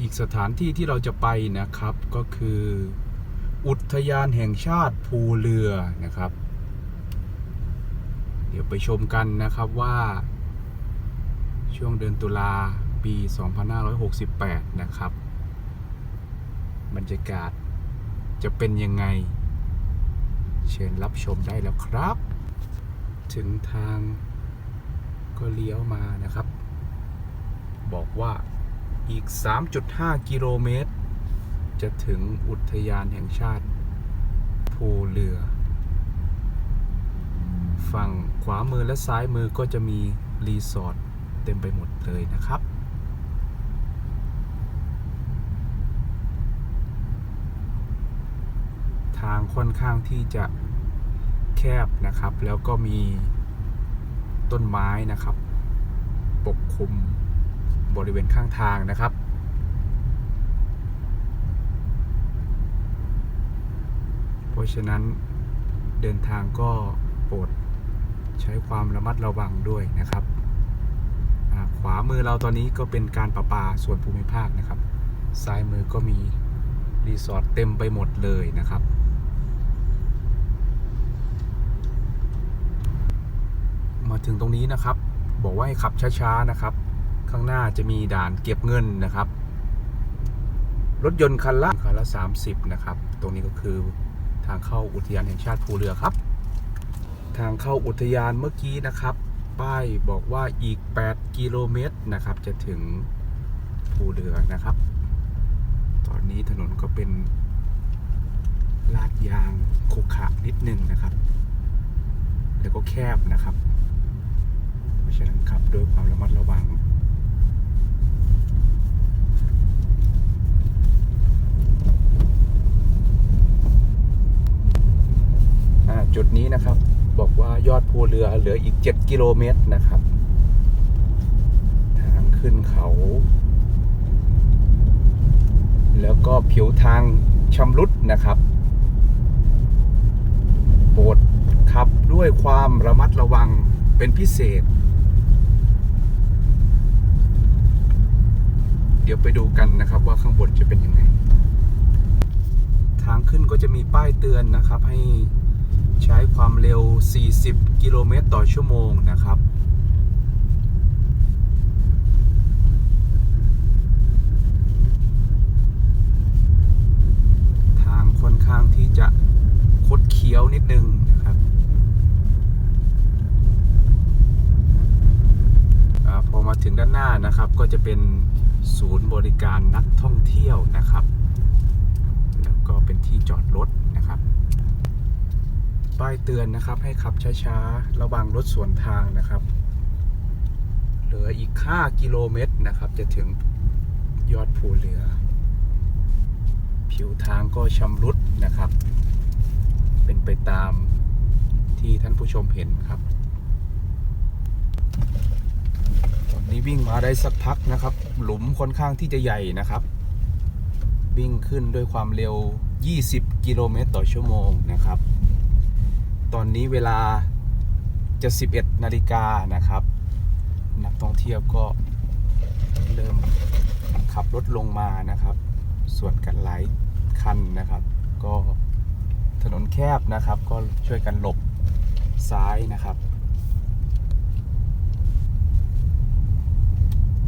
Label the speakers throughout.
Speaker 1: อีกสถานที่ที่เราจะไปนะครับก็คือ อุทยานแห่งชาติภูเรือนะครับ เดี๋ยวไปชมกันนะครับว่า ช่วงเดือนตุลาปี 2568 นะครับ บรรยากาศจะเป็นยังไง เชิญรับชมได้แล้วครับ ถึงทางก็เลี้ยวมานะครับ บอกว่า อีก 3.5 กิโลเมตร จะถึงอุทยานแห่งชาติ ภูเรือ ฝั่งขวามือและซ้ายมือก็จะมีรีสอร์ทเต็มไปหมดเลยนะครับทางค่อนข้างที่จะแคบนะครับ แล้วก็มีต้นไม้นะครับ ปกคลุม บริเวณข้างทางนะครับ เพราะฉะนั้นเดินทางก็โปรดใช้ความระมัดระวังด้วยนะครับ ขวามือเราตอนนี้ก็เป็นการประปาส่วนภูมิภาคนะครับ ซ้ายมือก็มีรีสอร์ทเต็มไปหมดเลยนะครับมาถึงตรงนี้นะครับ บอกว่าให้ขับช้าๆนะครับ ข้างหน้าจะมีด่านเก็บเงินนะครับ รถยนต์คันละคันละ 30 นะครับ ตรงนี้ก็คือทางเข้าอุทยานแห่งชาติภูเรือครับ ทางเข้าอุทยานเมื่อกี้นะครับ ป้ายบอกว่าอีก 8 กิโลเมตรนะครับ จะถึงภูเรือนะครับ ตอนนี้ถนนก็เป็นลาดยางขรุขระนิดนึงนะครับ แล้วก็แคบนะครับ เพราะฉะนั้นขับด้วยความระมัดระวัง อ่าจุด นี้นะครับ บอกว่ายอดภูเรือเหลืออีก 7 กิโลเมตรนะครับ ทางขึ้นเขา แล้วก็ผิวทางชำรุดนะครับโปรดขับด้วยความระมัดระวังเป็นพิเศษ เดี๋ยวไปดูกันนะครับว่าข้างบนจะเป็นยังไง ทางขึ้นก็จะมีป้ายเตือนนะครับให้ ใช้ความเร็ว 40 กิโลเมตรต่อชั่วโมงนะครับทางค่อนข้างที่จะคดเคี้ยวนิดนึงนะครับอพอมาถึงด้านหน้านะครับก็จะเป็นศูนย์บริการนักท่องเที่ยวนะครับ แล้วก็เป็นที่จอดรถนะครับ ป้ายเตือนนะครับ ให้ขับช้าๆ ระวังรถสวนทางนะครับ เหลืออีก 5 กิโลเมตรนะครับ จะถึงยอดภูเรือ ผิวทางก็ชำรุดนะครับ เป็นไปตามที่ท่านผู้ชมเห็นครับตอนนี้วิ่งมาได้สักพักนะครับ หลุมค่อนข้างที่จะใหญ่นะครับ วิ่งขึ้นด้วยความเร็ว 20 กิโลเมตรต่อชั่วโมงนะครับ ตอนนี้เวลาจะ11นาฬิกานะครับ นักท่องเที่ยวก็เริ่มขับรถลงมานะครับ ส่วนกันหลายคันนะครับ ก็ถนนแคบนะครับ ก็ช่วยกันหลบซ้ายนะครับ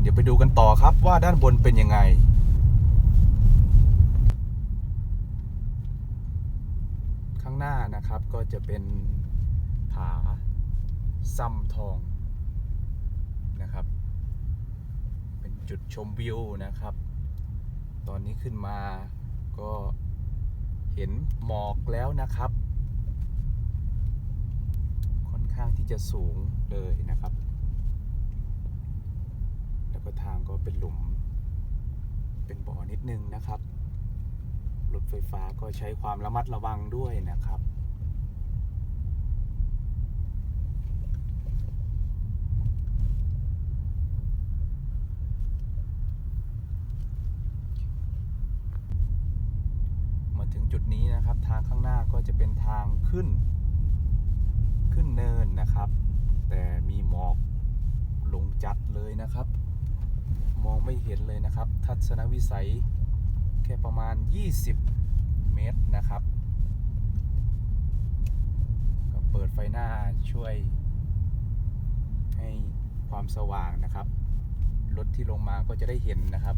Speaker 1: เดี๋ยวไปดูกันต่อครับว่าด้านบนเป็นยังไง ข้างหน้านะครับก็ จะเป็นผาซ้ำทองนะครับ เป็นจุดชมวิวนะครับ ตอนนี้ขึ้นมาก็เห็นหมอกแล้วนะครับ ค่อนข้างที่จะสูงเลยนะครับ แล้วก็ทางก็เป็นหลุม เป็นบ่อนิดนึงนะครับรถไฟฟ้าก็ใช้ความระมัดระวังด้วยนะครับ มาถึงจุ ดนี้นะครับ ทางข้างหน้าก็จะเป็นทางขึ้น ขึ้นเนินนะครับ แต่มีหมอกลงจัดเลยนะครับ มองไม่เห็นเลยนะครับ ทัศนวิสัยแค่ประมาณ 20 เมตรนะครับก็เปิดไฟหน้าช่วย ให้ความสว่างนะครับ รถที่ลงมาก็จะได้เห็นนะครับ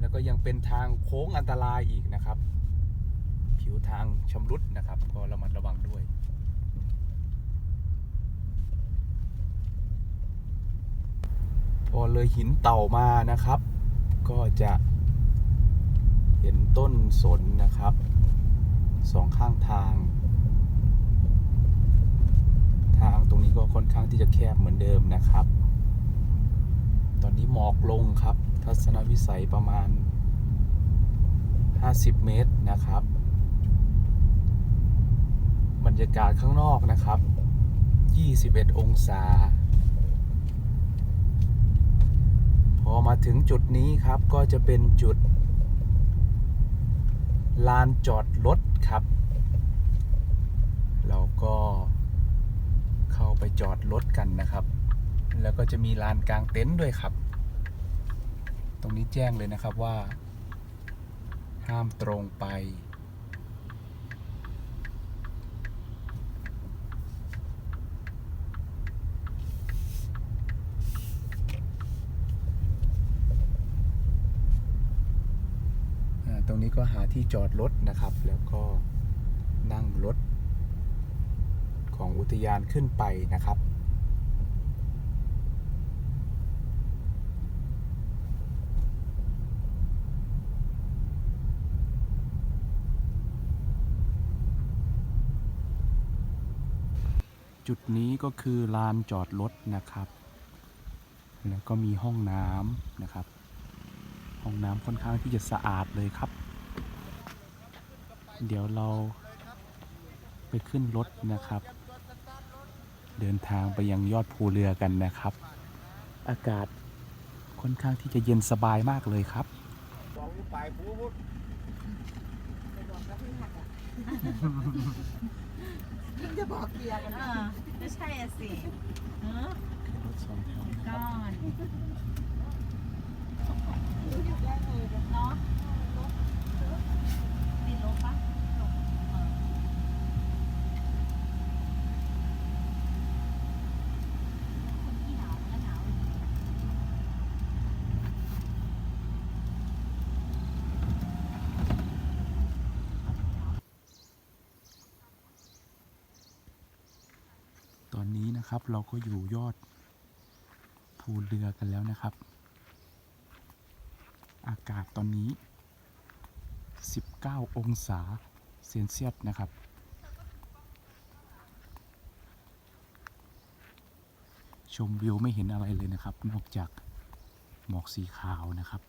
Speaker 1: แล้วก็ยังเป็นทางโค้งอันตรายอีกนะครับ ผิวทางชำรุดนะครับ ก็ระมัดระวังด้วยพอเลยหินเต่ามานะครับ ก็จะเห็นต้นสนนะครับสองข้างทาง ทางตรงนี้ก็ค่อนข้างที่จะแคบเหมือนเดิมนะครับ ตอนนี้หมอกลงครับ ทัศนวิสัยประมาณ 50 เมตรนะครับบ รรยากาศข้างนอกนะครับ 21 องศา พอมาถึงจุดนี้ครับก็จะเป็นจุด ลานจอดรถครับ เราก็เข้าไปจอดรถกันนะครับ แล้วก็จะมีลานกลางเต็นท์ด้วยครับ ตรงนี้แจ้งเลยนะครับว่า ห้ามตรงไป อ่าตรงนี้ ก็หาที่จอดรถนะครับ แล้วก็นั่งรถ ของอุทยานขึ้นไปนะครับ จุดนี้ก็คือลานจอดรถนะครับ แล้วก็มีห้องน้ำนะครับ ห้องน้ำค่อนข้างที่จะสะอาดเลยครับ เดี๋ยวเราไปขึ้นรถนะครับ เดินทางไปยังยอดภูเรือกันนะครับ อากาศค่อนข้างที่จะเย็นสบายมากเลยครับ
Speaker 2: บอกอยู่ปลายภูพุทธ
Speaker 3: จะบอกเกียร์กัน
Speaker 4: เอ
Speaker 3: นะ
Speaker 4: อไม่ใช่อะสิเออ
Speaker 1: รถสองแถวนะค
Speaker 4: ก้
Speaker 1: รับ
Speaker 4: อน
Speaker 3: อยู่แยกเลยกัน
Speaker 4: เนาะ ตอนนี้นะ
Speaker 1: ครับเราก็อยู่ยอดภูเรือกันแล้วนะครับ อากาศตอนนี้ 9 องศาเซนเซียสนะครับ ชมวิวไม่เห็นอะไรเลยนะครับ นอกจากหมอกสีขาวนะครับ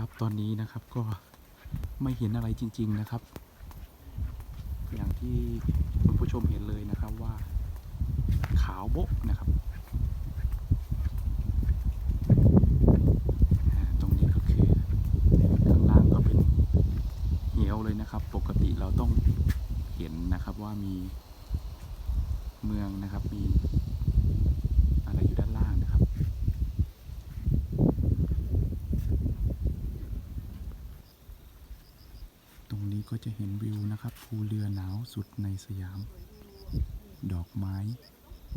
Speaker 1: ครับ ตอนนี้นะครับก็ไม่เห็นอะไรจริง ๆนะครับ อย่างที่คุณผู้ชมเห็นเลยนะครับว่า ขาวโบ๊ะนะครับตรงนี้ก็คือข้างล่างก็เป็นเหวเลยนะครับ ปกติเราต้องเห็นนะครับว่ามีเมืองนะครับมีอะไรอยู่ด้านล่างนะครับ ต รงนี้ก็จะเห็นวิวนะครับ ภูเรือหนาวสุดในสยาม ดอกไม้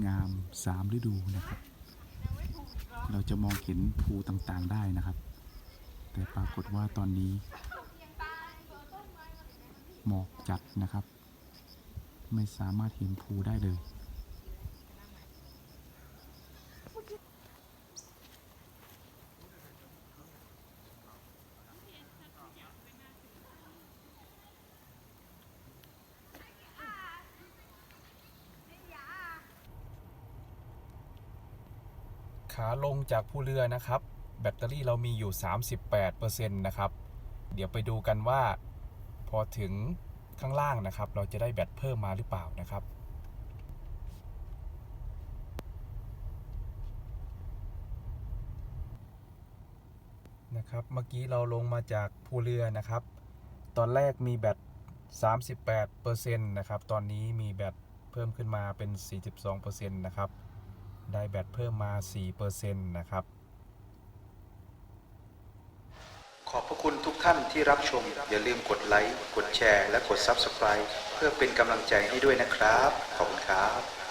Speaker 1: งามสามฤดูนะครับ เราจะมองเห็นภูต่างๆได้นะครับ แต่ปรากฏว่าตอนนี้ หมอกจัดนะครับ ไม่สามารถเห็นภูได้เลย ขาลงจากภูเรือนะครับ แบตเตอรี่เรามีอยู่ 38%นะครับ เดี๋ยวไปดูกันว่าพอถึงข้างล่างนะครับ เราจะได้แบตเพิ่มมาหรือเปล่านะครับนะครับ เมื่อกี้เราลงมาจากภูเรือนะครับ ตอนแรกมีแบต 38%นะครับ ตอนนี้มีแบตเพิ่มขึ้นมาเป็น 42%นะครับ ได้แบตเพิ่มมา 4%นะครับ
Speaker 5: ขอบพระคุณทุกท่านที่รับชม อย่าลืมกดไลค์ กดแชร์ และกด Subscribe เพื่อเป็นกำลังใจให้ด้วยนะครับ ขอบคุณครับ